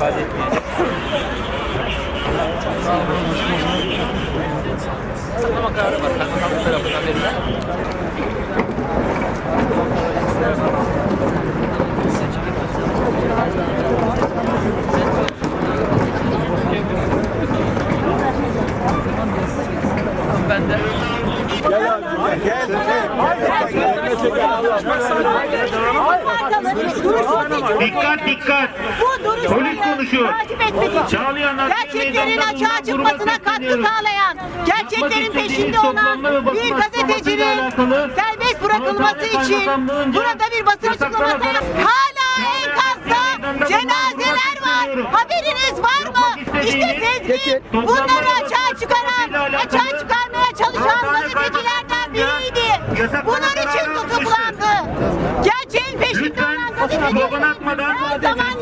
ifade etmeyecek. Saklama kararı var. Kaymakamlık tarafından verilmiş. Dikkat dikkat. Bu duruşmayı Polis konuşuyor. Gerçeklerin açığa çıkmasına katkı sağlayan, gerçeklerin peşinde olan bir gazetecinin serbest bırakılması için burada bir basın açıklaması hala enkazda cenazeler var. Haberiniz var mı? İşte Sezgin bunları açığa çıkaran, açığa Adalet gazetecilerden biriydi. Bunun için tutuklandı. Gerçeğin peşinde olan atmadan her zaman